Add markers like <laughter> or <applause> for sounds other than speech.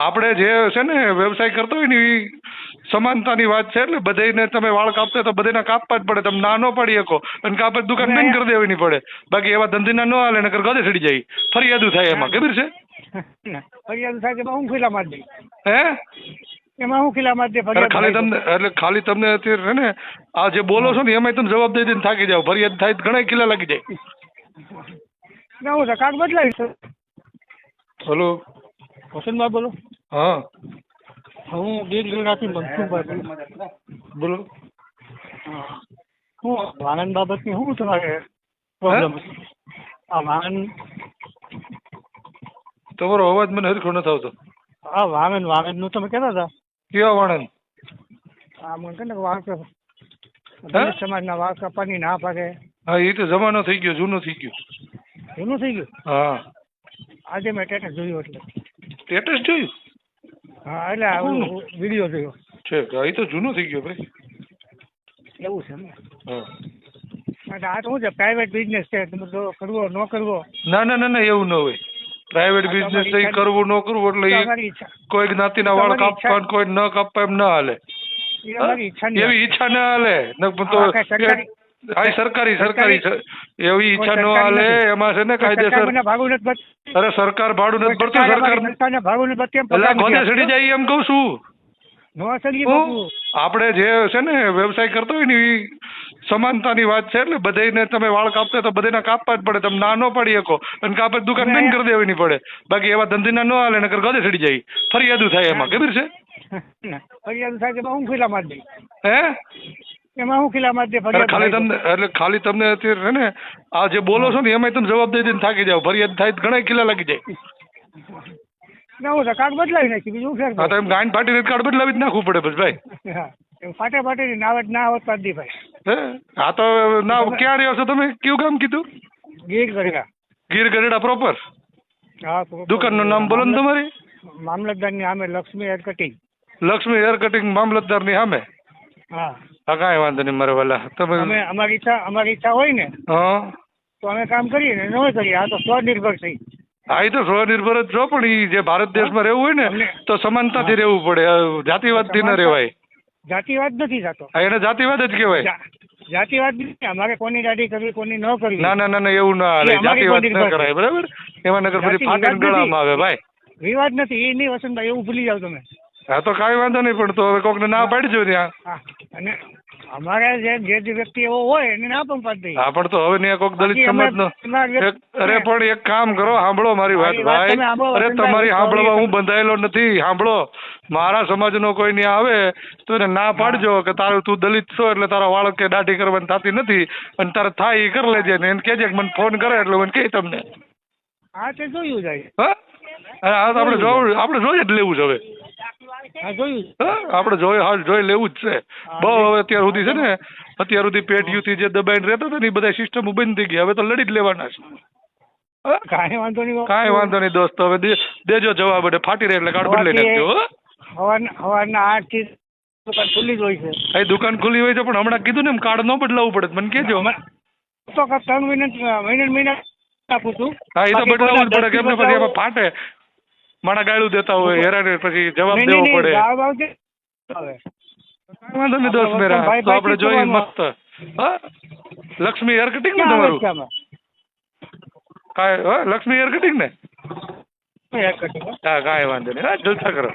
આપણે જે છે ને વ્યવસાય કરતો હોય ને એ સમાનતાની વાત છે એટલે બધાને તમે વાળ કાપતા હોય તો બધાને કાપવા જ પડે. તમે ના ન પાડી શકો અને કાપે દુકાન બંધ કરી દેવાની પડે. બાકી એવા ધંધીના ન હાલે નકર ગધે ચડી જાય. ફરિયાદું થાય એમાં. ખબર છે? ફરિયાદ થાય એમાં હું ખીલા મારી દઈ હે? એમાં હું ખીલા મારી દે ફરિયાદ ખાલી તમને એટલે ખાલી તમને અત્યારે છે ને આ જે બોલો છો ને એમાં તમે જવાબ દઈ દઈને થાકી જાવ ફરિયાદ થાય તો ઘણા કિલ્લા લાગી જાય. ના હું કાક બદલાવીશ. હલો. વસંતભાઈ બોલો. હા. હું ગીર ગિરનારથી મનસુખભાઈ બોલું બોલો. હું. વાહન બાબતની શું તમારે પ્રોબ્લેમ આ વાહન તમારો અવાજ મને હરખો નથી આવતો. આ વાહન વાહનનું તમે કહેતા હતા? કેવા વાહન? આ મને કહે ને વાળ સમાજના વાળ કપાની ના પાડે. હા એ તો જમાનો થઈ ગયો જૂનો થઈ ગયો. જૂનું થઈ ગયું? હા. આજે મેં ટેટસ જોયું એટલે. ટેટસ જોયું? હા એટલે વીડિયો થયો છે એ તો જૂનો થઈ ગયો ભાઈ. એવું છે એમ હા. આ તો શું છે પ્રાઇવેટ બિઝનેસ છે તમે કરવો ન કરવો? ના ના ના ના એવું ન હોય. પ્રાઇવેટ બિઝનેસ છે કરવું ન કરવું એટલે કોઈ જ્ઞાતિના વાળ કાપવા કોઈ ન કાપવા એમ ના હાલે. એવી ઈચ્છા ના હાલે. તો હા સરકારી સરકારી એવી ઈચ્છા ન હાલે એમાં છે ને કાયદેસર. અરે સરકાર ભાડું નથી ભરતું સરકાર ભાગું નથી ભરતી એટલે ગોદે સડી જાય એમ કઉ છું. આપણે જે છે ને વ્યવસાય કરતો હોય ને એ સમાનતાની વાત છે એટલે બધાને તમે વાળ કાપતા તો બધાને કાપવા જ પડે તમે ના ન પાડી શકો. અને કાપે દુકાન બંધ કરી દેવાની પડે. બાકી એવા ધંધીના ન હાલે નકર ગધે સડી જાય. ફરિયાદું થાય એમાં ખબર છે? <laughs> ફરિયાદ થાય કે હું ખીલા મારી દઈ હે? એમાં હું ખીલા માટે ફરિયાદ ખાલી તમને એટલે ખાલી તમને અત્યારે ને આ જે બોલો છો ને એમાં તમે જવાબ દઈ દઈને થાકી જાવ ફરિયાદ થાય તો ઘણા કિલ્લા લાગી જાય. ના હું કાક બદલાવી નાખી બીજું ફેર હા તો એમ ગાંઠ ફાટીને કાર્ડ બદલાવી જ નાખવું પડે બસ ભાઈ. હા ફાટે ફાટે ના આવત ના આવત પાડી ભાઈ. હા? તો ના ક્યાં રહ્યો છો તમે? કયું કામ કીધું? ગીર ગઢડા. ગીર ગઢડા પ્રોપર હા દુકાનનું નામ બોલો ને તમારી? મામલતદારની સામે Laxmi hair cutting Laxmi hair cutting મામલતદારની સામે? હા. હા કાંઈ વાંધો નહીં મારે વાલા અમે અમારી ઈચ્છા અમારી ઈચ્છા હોય ને હા? તો અમે કામ કરીએ ને ન કરીએ આ તો સ્વનિર્ભર થઈ હા એ તો સ્વનિર્ભર જ છો પણ એ જે ભારત દેશમાં રહેવું હોય ને તો સમાનતાથી રહેવું પડે. જાતિવાદથી ન રહેવાય. જાતિવાદ નથી થતો. એને જાતિવાદ જ કહેવાય. જાતિવાદ નથી અમારે કોની દાઢી કરવી કોની ન કરવી. ના ના ના એવું ના હાલે. જાતિવાદ ન કરાય બરાબર? એમાં નગર પછી ફાટીને ગળામાં આવે ભાઈ. વિવાદ નથી એ નહીં વસંતભાઈ એવું ભૂલી જાવ તમે. હા તો કાંઈ વાંધો નહીં પણ તો હવે કોકને ના પાડજો ત્યાં. અને અમારે જે જે જે વ્યક્તિ એવો હોય એને ના પણ પાડી હા પણ તો હવે ત્યાં કોઈક દલિત સમાજ એક- અરે પણ એક કામ કરો સાંભળો મારી વાત ભાઈ. અરે તમારી સાંભળવા હું બંધાયેલો નથી સાંભળો. મારા સમાજનો કોઈ ત્યાં આવે તો એને ના પાડજો કે તારું તું દલિત છો એટલે તારા વાળક કે દાઢી કરવાની થતી નથી અને તારે થાય એ કરી લેજે ને એને કહેજે કે મને ફોન કરે એટલે મને કહી તમને. હા તે જોયું જાય. હા? આપણે જોવું આપણે જોઈ જ લેવું છે હવે. હા જોયું આપણે જોઈ હાલ જોઈ લેવું જ છે. બહુ હવે અત્યાર સુધી છે ને અત્યાર સુધી પેટીયુંથી જે દબાઈને રહેતા હતા ને એ બધા સિસ્ટમ બંધ થઈ ગઈ હવે તો લડી જ લેવાના છે. કાંઈ વાંધો નહીં કાંઈ વાંધો નહીં દોસ્તો. હવે દેજો જવાબ એટલે ફાટી રહે એટલે કાર્ડ બદલી નાખજો હો. સવારના આઠથી દુકાન ખુલ્લી જ હોય છે. એ દુકાન ખુલ્લી હોય છે પણ હમણાં કીધું ને એમ કાર્ડ ન બદલાવવું પડે તો મને કેજો અમે તો ત્રણ મહિના મહિના મહિના મહિને આપું છું. હા એ તો બદલાવવું જ પડે કેમ ને પછી એમાં ફાટે. માણા ગાળું દેતા હોય હેરાન પછી જવાબ દેવો પડે. વાંધો નહીં દોસ્ત મેરા. તો આપણે જોઈએ મસ્ત. હા? લક્ષ્મી હેર કટિંગ ને તમારું? કાંઈ હા લક્ષ્મી હેર કટિંગ ને. હા કાંઈ વાંધો નહીં. હા જલસા કરો.